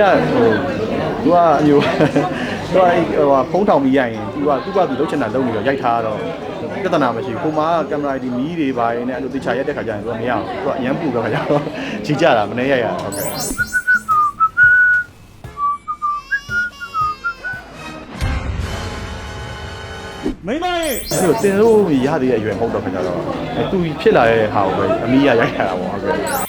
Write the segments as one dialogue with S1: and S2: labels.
S1: ကဟိုသူကအမျိုးသူကအဲ့ဟိုဟာဖုံးထောင်ပြီးရိုက်ရင်သူကသူကသူလုံးချင်တာလုံးပြီးတော့ရိုက်ထားတော့ပြဿနာမရှိဘူးကိုမကကင်မရာဒီမီးတွေပါရင်လည်းအဲ့လိုတခြားရက်တဲ့ခါကျရင်သူကမရအောင်သူကအရန်ပူတော့ခါကျတော့ကြီးကြတာမနေရရဟုတ်ကဲ့
S2: မိမရဲ့
S1: အဲ့လိုတင်လို့ရသေးတဲ့အရွယ်မဟုတ်တော့ခါကျတော့အဲ့သူဖြစ်လာတဲ့ဟာကိုပဲအမီးရရိုက်ထားတာပေါ့ဟုတ်ကဲ့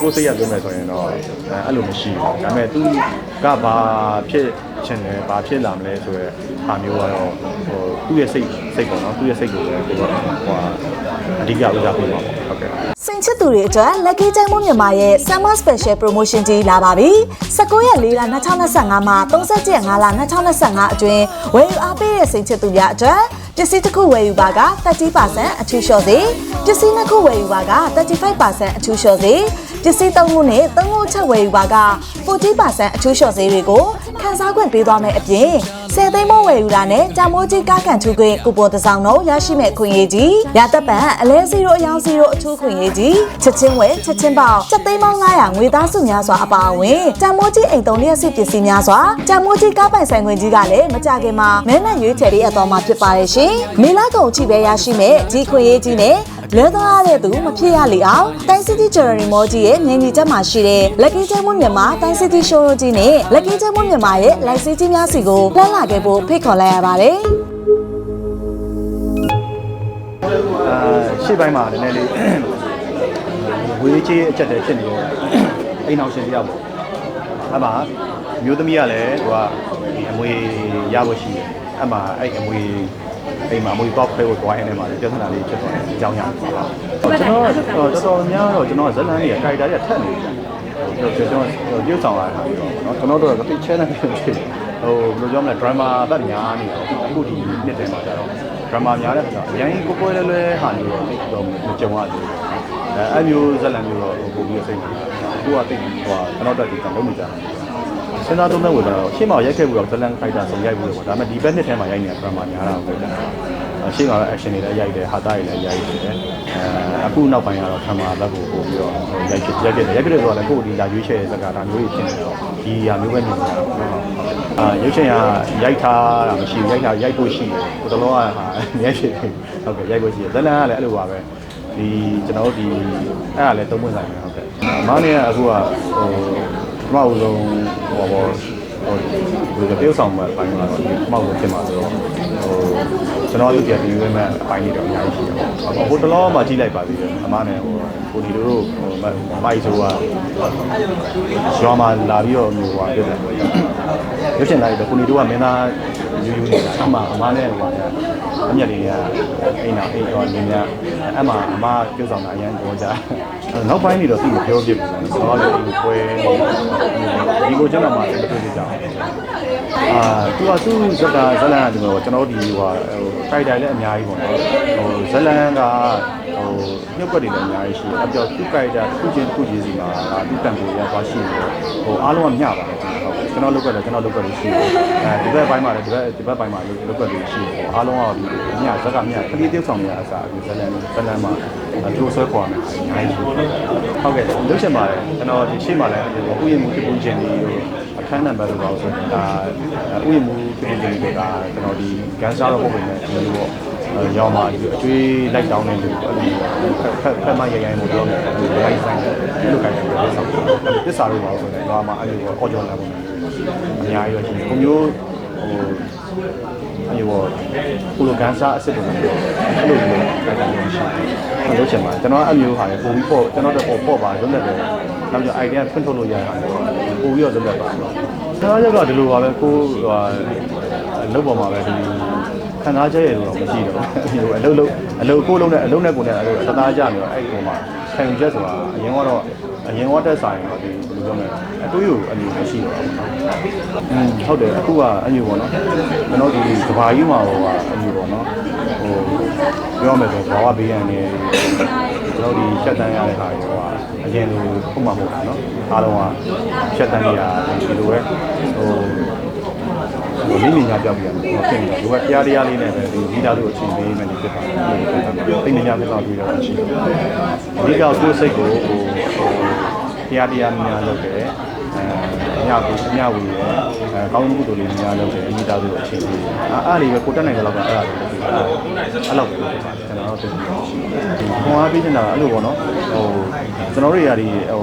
S1: ကိုယ်စိတ်ရပြောမယ်ဆိုရင်တော့အဲ့အဲ့လိုမရှိဘူးဒါပေမဲ့သူကဘာဖြစ်ချင်လဲဘာဖြစ်လာမလဲဆိုရဲဟာမျိုးကတော့ဟိုသူ့ရဲ့စိတ်စိတ်ပေါ့နော်သူ့ရဲ့စိတ်ကိုပဲသူကဟိုဟာအဓိကဦးစားပေးမှာပေါ့ဟုတ်ကဲ့
S3: စိန်ချစ်သူတွေအတွက် Lucky ကျန်းမိုးမြန်မာရဲ့ Summer Special Promotion ကြီးလာပါပြီ။19ရက်4လ2025မှာ30ရက်5လ2025အတွင်းဝယ်ယူအားပေးတဲ့စိန်ချစ်သူများအတွက်ပစ္စည်းတစ်ခုဝယ်ယူပါက30%အထူးလျှော့စေပစ္စည်းနှစ်ခုဝယ်ယူပါက35%အထူးလျှော့စေ ပစ္စည်းသုံးခုနဲ့သုံးခုချက်ဝယ်ယူပါက40%အထူးလျှော့စေတွေကိုခန်းစားခွင့်ပေးသွားမယ်အပြင်10သိန်းမိုးဝယ်ယူတာနဲ့တာမိုးကြီးကားကန်ထူခွင့်ကူပွန်တစ်စောင်းတော့ရရှိမဲ့ခွင့်ရေးကြီးရသက်ပံအလဲ0အယောင်0အထူးခွင့်ရေးကြီးချက်ချင်းဝယ်ချက်ချင်းပေါက်ချက်သိန်းပေါင်း900ငွေသားစုများစွာအပါအဝင်တာမိုးကြီးအိမ်သုံးလျက်စစ်ပစ္စည်းများစွာတာမိုးကြီးကားပိုင်ဆိုင်ခွင့်ကြီးကလည်းမကြခင်မှာမဲနဲ့ရွေးချယ်ရေးအတော်မှာဖြစ်ပါတယ်ရှင်မေလာကုံချိပဲရရှိမဲ့ဒီခွင့်ရေးကြီးနဲ့ လဲသွားတဲ့သူမဖြစ်ရလေအောင်တိုင်းစီတီဂျယ်ရီမောကြီးရဲ့မြင်းကြီးချက်မှာရှိတဲ့ Lucky ကျဲမွန်းမြန်မာတိုင်းစီတီရှိုးရိုးကြီးနဲ့ Lucky ကျဲမွန်းမြန်မာရဲ့လိုက်စီကြီးများစီကိုလှမ်းလာခဲ့ဖို့ဖိတ်ခေါ်လိုက်ရပါတယ်
S1: အာရှေ့ပိုင်းမှာလည်းနည်းနည်းလေးဝေးချေးအချက်တည်းဖြစ်နေတယ်အိမ်အောင်ရှင်တယောက်ပေါ့အဲ့မှာမျိုးသမီးကလည်းဟိုကဒီအမွေရဖို့ရှိတယ်အဲ့မှာအဲ့အမွေ အိမ်မှာအမွေပေါက်ဖဲကိုတွားရင်းနေမှာလည်းပြဿနာလေးဖြစ်သွားတယ်အကြောင်းရပါဟုတ်ကျွန်တော်တော်တော်များတော့ကျွန်တော်ဇလန်းတွေကကြိုက်တာတွေကထက်နေတယ်ကျွန်တော်ကျွန်တော်ပြုတ်ဆောင်လာတာပြီးတော့เนาะကျွန်တော်တို့ကတိ channel ဖြစ်ဖြစ်ဟိုဘယ်လိုပြောမလဲ drama ဘက်များနေတော့အခုဒီနှစ်တည်းမှာကျတော့ drama များတဲ့ခါကျတော့အရင်ကိုကိုလွယ်လွယ်ဟာနေတော့တိတ်တော့မကြုံရသေးဘူးအဲအဲ့မျိုးဇက်လန်မျိုးတော့ပို့ပြီးစိတ်နေတာအခုကတိတ်ဟိုကျွန်တော်တက်ဒီကလုံးနေကြတာ စဉ်းစားသုံးသပ်ဝင်တော့ရှေ့မှာရိုက်ခဲ့ပြီးတော့ဇက်လန်ခိုက်တာဆုံးရိုက်ပြီးတော့ဒါပေမဲ့ဒီဘက်နှစ်ထဲမှာရိုက်နေတဲ့ drama များတာကိုပြောတာရှေ့မှာတော့ action တွေလည်းရိုက်တယ်ဟာတာတွေလည်းရိုက်တယ်အဲအခုနောက်ပိုင်းကတော့ drama ဘက်ကိုပို့ပြီးတော့ရိုက်ဖြစ်ရိုက်ခဲ့တယ်ရိုက်ခဲ့တယ်ဆိုတော့လည်းကိုယ်ဒီလာရွေးချယ်တဲ့ဇက်ကဒါမျိုးကြီးဖြစ်နေတော့ဒီဟာမျိုးပဲနေနေတာတော့အာရုပ်ရှင်ကရိုက်ထားတာမရှိဘူးရိုက်ထားရိုက်ဖို့ရှိတယ်ကိုတလုံးကဟာရိုက်ဖြစ်ဟုတ်ကဲ့ရိုက်ဖို့ရှိတယ်ဇလန်ကလည်းအဲ့လိုပါပဲဒီကျွန်တော်တို့ဒီအဲ့ဒါလည်းသုံးပွင့်ဆိုင်ပဲဟုတ်ကဲ့အမနဲ့ကအခုကဟို ပထမဦးဆုံးဟိုဘောဟိုဒီတရုပ်ဆောင်မဲ့ပိုင်းမှာတော့ဒီပထမဦးဆုံးဖြစ်မှာဆိုတော့ဟိုကျွန်တော်တို့ပြန်ပြီးဝဲမဲ့အပိုင်းတွေတော့အများကြီးရှိတယ်ပေါ့ဟိုတလုံးမှကြီးလိုက်ပါသေးတယ်အမနဲ့ဟိုကိုဒီလိုတို့ဟိုမိုက်ဆိုကရွာမှာလာပြီးတော့မျိုးဟိုဖြစ်တယ်ရုပ်ရှင်လိုက်တော့ကိုနေတို့ကမင်းသား ယူယူနေတာအမအမနဲ့ဟိုအမြက်လေးကအိမ်နာအိမ်တော်နေများအမအမပြုတ်ဆောင်တာအရင်တော့ကြာနောက်ပိုင်းနေတော့သူ့ကိုပြောပြပြီဆိုတော့လည်းဒီပွဲဒီကိုကျွန်တော်မှလည်းတွေ့ကြကြအောင်အာသူကသူ့ဇက်ကဇလန်ကဒီလိုကျွန်တော်တို့ဒီဟိုဟိုခိုက်တိုင်လည်းအများကြီးပေါ့နော်ဟိုဇလန်ကဟိုမြုပ်ွက်တွေလည်းအများကြီးရှိတယ်အပြောသူ့ခိုက်တာတစ်ခုချင်းတစ်ခုချင်းစီမှာသူ့တန်ဖိုးရသွားရှိတယ်ဟိုအားလုံးကမျှပါတယ်ဟုတ် ကျွန်တော်လုတ်ွက်တယ်ကျွန်တော်လုတ်ွက်လို့ရှိတယ်အဲဒီဘက်ပိုင်းမှာလည်းဒီဘက်ဒီဘက်ပိုင်းမှာလုတ်ွက်လို့ရှိတယ်အားလုံးကဒီမျှဇက်ကမျှခလေး tiêu ဆောင်နေရအစားဒီဇလန်ဇလန်မှာသူ့ဆွဲခေါ်မယ်အများကြီးဟုတ်ကဲ့လုတ်ချင်ပါတယ်ကျွန်တော်ဒီရှေ့မှာလည်းဥယျာဉ်မှုဖြစ်ပုံချင်းလေးကိုအခန်းနံပါတ်လို့ပါဆိုတော့ဒါဥယျာဉ်မှုဖြစ်ပုံချင်းတွေကကျွန်တော်ဒီကန်ဆာတော့ပုံပဲဒီလိုပေါ့ ရောင်းမှာဒီအကျွေးလိုက်တောင်းနေလို့အဲ့လိုဖက်ဖက်မရရိုင်းလို့ပြောတယ်ဒီလိုင်းဆိုင်ဒီလိုကိုင်တယ်ပြောဆောင်သစ္စာလို့ပါဆိုတော့တော့မှအဲ့လိုပေါ့အော်ဂျော်လာပုံအများကြီးတော့ရှိတယ်ကိုမျိုးဟိုအဲ့လိုကိုလိုကန်ဆာအစ်စ်ပုံမျိုးအဲ့လိုမျိုးကိုင်တယ်လို့ရှိတယ်လို့ချင်ပါကျွန်တော်အဲ့မျိုးဟာလေပုံပြီးပေါ့ကျွန်တော်တော့ပေါ့ပေါ့ပါလွတ်လပ်တယ်နောက်ကျ idea ဖွင့်ထုတ်လို့ရတာပို့ပြီးတော့လွတ်လပ်ပါကျွန်တော်ရောက်ကဒီလိုပါပဲကိုဟို လုတ်ပေါ်မှာပဲဒီခံစားချက်ရလို့တော့မရှိတော့ဘူးအလုပ်လုပ်အလုပ်ကိုလုံးနဲ့အလုပ်နဲ့ကိုနဲ့အဲ့လိုတသားကြနေတော့အဲ့ဒီပုံမှာခံယူချက်ဆိုတာအရင်ကတော့အရင်ကတက်ဆိုင်တော့ဒီဘယ်လိုပြောမလဲအတွေးကိုအမျိုးမရှိတော့ဘူး။อืมဟုတ်တယ်အခုကအမျိုးပေါ့နော်။ကျွန်တော်ဒီကဘာကြီးမှာဟိုကအမျိုးပေါ့နော်။ဟိုပြောမယ်ဆိုဘာဝဘေးရန်နေကျွန်တော်ဒီရှက်တန်းရတဲ့ဟာတွေကအရင်လိုပုံမှန်မဟုတ်ဘူးနော်။အားလုံးကရှက်တန်းနေရဒီလိုပဲဟို ဟိုမိမိညာပြောက်ပြရတယ်ဟိုဖြစ်နေတော့ဒီကတရားတရားလေးနဲ့ပဲဒီဒီသားလေးကိုချိန်ပေးမယ်လို့ဖြစ်ပါတယ်သိနေညာဖြစ်တော့ပြီးတော့ရှိတယ်အဓိကကိုယ်စိတ်ကိုဟိုဟိုတရားတရားများလုပ်တယ်အဲညဘူးညဝီရယ်အဲကောင်းမှုတို့လေးများလုပ်တယ်မိသားစုအခြေအနေအဲအားလေးပဲကိုတက်နိုင်တဲ့လောက်ကအဲ့ဒါလေးလုပ်ပြီးအဲ့လောက်ပဲလုပ်ပါတယ်ကျွန်တော်တို့ဒီခွန်အားပေးနေတာအဲ့လိုပေါ့နော်ဟိုကျွန်တော်တို့ຢာဒီဟို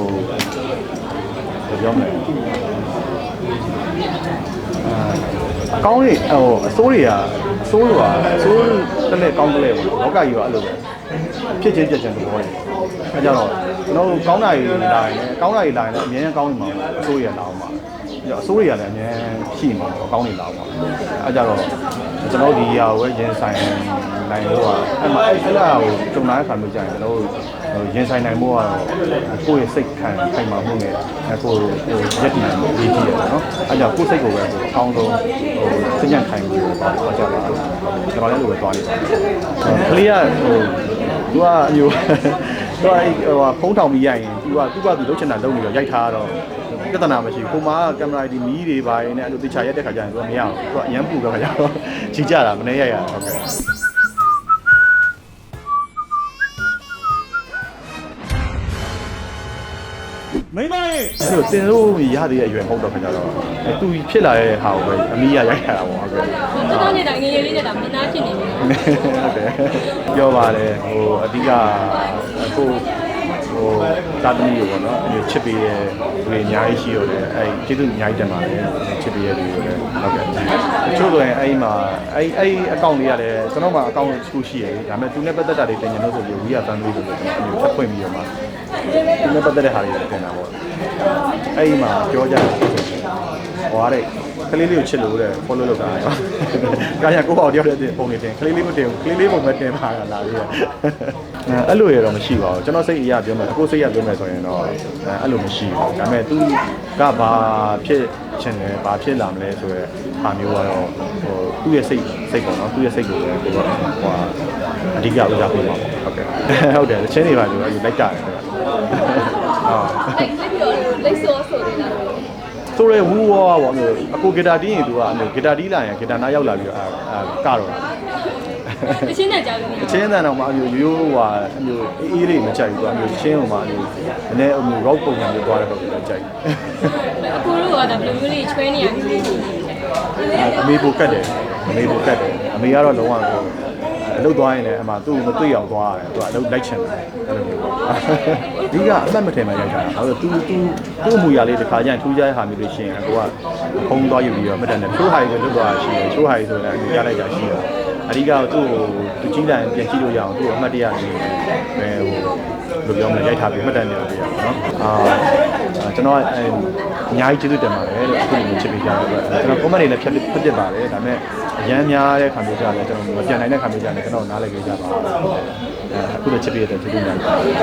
S1: ဘယ်ပြောမလဲအ ကောင်းတွေဟိုအစိုးတွေကအစိုးလို့ကအစိုးတစ်လက်ကောင်းတစ်လက်ပေါ့လောကကြီးကအဲ့လိုပဲဖြစ်ချင်းပြက်ချင်းသဘောတွေအဲကြတော့ကျွန်တော်တို့ကောင်းတာတွေလာရင်လည်းကောင်းတာတွေလာရင်လည်းအများကြီးကောင်းနေမှာအစိုးရလာအောင်ပါပြီးတော့အစိုးရလည်းအများရှိမှာပေါ့ကောင်းနေလာအောင်ပါအဲကြတော့ ကျွန်တော်ဒီຢာကိုပဲရင်ဆိုင်နိုင်လို့ကအဲ့မှာအဲ့ဒါကိုကြုံလာတဲ့ခါမျိုးကြာရင်ကျွန်တော်တို့ရင်ဆိုင်နိုင်မှုကတော့ကိုယ့်ရဲ့စိတ်ခံခိုင်မာမှုနဲ့ကိုယ်ဟိုရက်တည်နိုင်မှုအရေးကြီးတယ်ပေါ့နော်အဲကြောင့်ကိုယ်စိတ်ကိုပဲဟိုအကောင်းဆုံးဟိုစိတ်ညံ့ခိုင်မှုပေါ့တော့ကြပါကျွန်တော်လည်းလိုပဲသွားနေပါတယ်ကလေးကဟိုသူကအမျိုးသူကဟိုဖုန်းထောင်ပြီးရိုက်ရင်သူကသူ့ဘာသူလုပ်ချင်တာလုပ်နေတော့ရိုက်ထားတော့ ပြဿနာမရှိဘူး။ပုံမှန်ကင်မရာဒီမီးတွေပါရင်လည်းအဲ့လိုတခြားရက်တဲ့ခါကျရင်သူကမရအောင်။သူကအရန်ပူတော့ခါကျတော့ကြီးကြတာမနေရရဟုတ်ကဲ့။
S2: မိမရဲ့
S1: အဲ့လိုတင်လို့ရသေးတဲ့အရွယ်မဟုတ်တော့ခင်ဗျာတော့အဲသူဖြစ်လာတဲ့ဟာကိုပဲအမီးရရိုက်ရတာပေါ့ဟုတ်ကဲ့
S4: တော်တော်နေတာငယ်ငယ်လေးနဲ့ဒါမင်းသားဖြစ်နေပြီ
S1: ဟုတ်တယ်ပြောပါတယ်ဟိုအဓိကအခု ဟိုသာသမီကိုပေါ့နော်အဲချစ်ပေးတဲ့လူတွေအများကြီးရှိရတယ်အဲကျေးဇူးအများကြီးတင်ပါတယ်ချစ်ပေးတဲ့လူတွေလည်းဟုတ်ကဲ့တချို့ဆိုရင်အဲ့မှာအဲ့အဲ့အကောင့်လေးရတယ်ကျွန်တော်မှအကောင့်တစ်ခုရှိရတယ်ဒါပေမဲ့သူနဲ့ပတ်သက်တာတွေတင်ကြလို့ဆိုပြီး we are family လို့ကျွန်တော်အမျိုးဖတ်ဖွင့်ပြီးတော့မှသူနဲ့ပတ်သက်တဲ့ဟာတွေတင်တာပေါ့အဲ့ဒီမှာပြောကြတယ်ဟောတဲ့ ကလေးလေးကိုချစ်လို့တဲ့ follow လုပ်တာရော။ကာယကိုပေါ့တယောက်တည်းပုံနေတင်ကလေးလေးမတင်ဘူးကလေးလေးပုံပဲတင်ပါတာလာပြီးတော့အဲအဲ့လိုရတော့မရှိပါဘူးကျွန်တော်စိတ်အရာပြောမယ်အခုစိတ်ရပြောမယ်ဆိုရင်တော့အဲအဲ့လိုမရှိဘူးဒါပေမဲ့ तू ကဘာဖြစ်ချင်လဲဘာဖြစ်လာမလဲဆိုတော့ဟာမျိုးကတော့ဟိုသူ့ရဲ့စိတ်စိတ်ပေါ့နော်သူ့ရဲ့စိတ်ကိုပဲဟိုဟိုအဓိကဦးစားပေးပါပေါ့ဟုတ်ကဲ့ဟုတ်တယ်ချင်းနေပါလို့အဲ့လိုလိုက်ကြတယ်ဟုတ်
S4: လိုက်ပြီးတော့လိတ်ဆောဆိုနေတာ
S1: ဆိုရဲဝူဝါပေါ့မျိုးအကိုဂီတာတီးရင်သူကအမျိုးဂီတာတီးလာရင်ဂီတာနားရောက်လာပြီးတော့အာအာကတော့တာ
S4: အချင်းနဲ့ကြောက်နေ
S1: အချင်းတန်တော့မှအမျိုးရိုးရိုးဟွာအမျိုးအေးအေးလေးမကြိုက်ဘူးသူအမျိုးချင်းဟိုမှအမျိုးနည်းနည်းအမျိုး rock ပုံစံမျိုးသွားတဲ့ပုံစံကြိုက်
S4: အခုတို့ကဒါဘယ်လိုမျိုးလေးချွေးနေရလဲ
S1: အမေပိုကတ်တယ်အမေပိုကတ်တယ်အမေကတော့လုံးဝဟို အလုပ်သွားရင်လည်းအမှသူ့မတွေ့အောင်သွားရတယ်သူကအလုပ်လိုက်ချင်တယ်အဲ့လိုမျိုးပေါ့ဒီကအမှတ်မထင်မှရိုက်တာဟုတ်တယ်သူသူသူ့အမူအရာလေးတစ်ခါကျရင်ထူးခြားတဲ့ဟာမျိုးတွေရှိရင်အကိုကဖုံးသွားယူပြီးတော့မတန်တယ်ချိုးဟာကြီးဆိုလွတ်သွားတာရှိတယ်ချိုးဟာကြီးဆိုလည်းအမျိုးရလိုက်တာရှိတယ် အဓိကသူ့ကိုသူကြီးလိုက်ရင်ပြန်ကြည့်လို့ရအောင်သူ့အမှတ်တရနေပဲဟိုဘယ်လိုပြောမလဲရိုက်ထားပြီးမှတ်တမ်းနေလို့ရအောင်နော်အာကျွန်တော်အဲအများကြီးကျေးဇူးတင်ပါတယ်လို့အခုလိုချစ်ပေးကြတဲ့အတွက်ကျွန်တော် comment တွေလည်းဖြတ်ဖြတ်ပြစ်ပါတယ်ဒါပေမဲ့အရန်များတဲ့ခါမျိုးကြတယ်ကျွန်တော်မပြန်နိုင်တဲ့ခါမျိုးကြတယ်ကျွန်တော်နားလည်ကြပါအဲအခုလိုချစ်ပေးတဲ့ကျေးဇူးများပါတယ်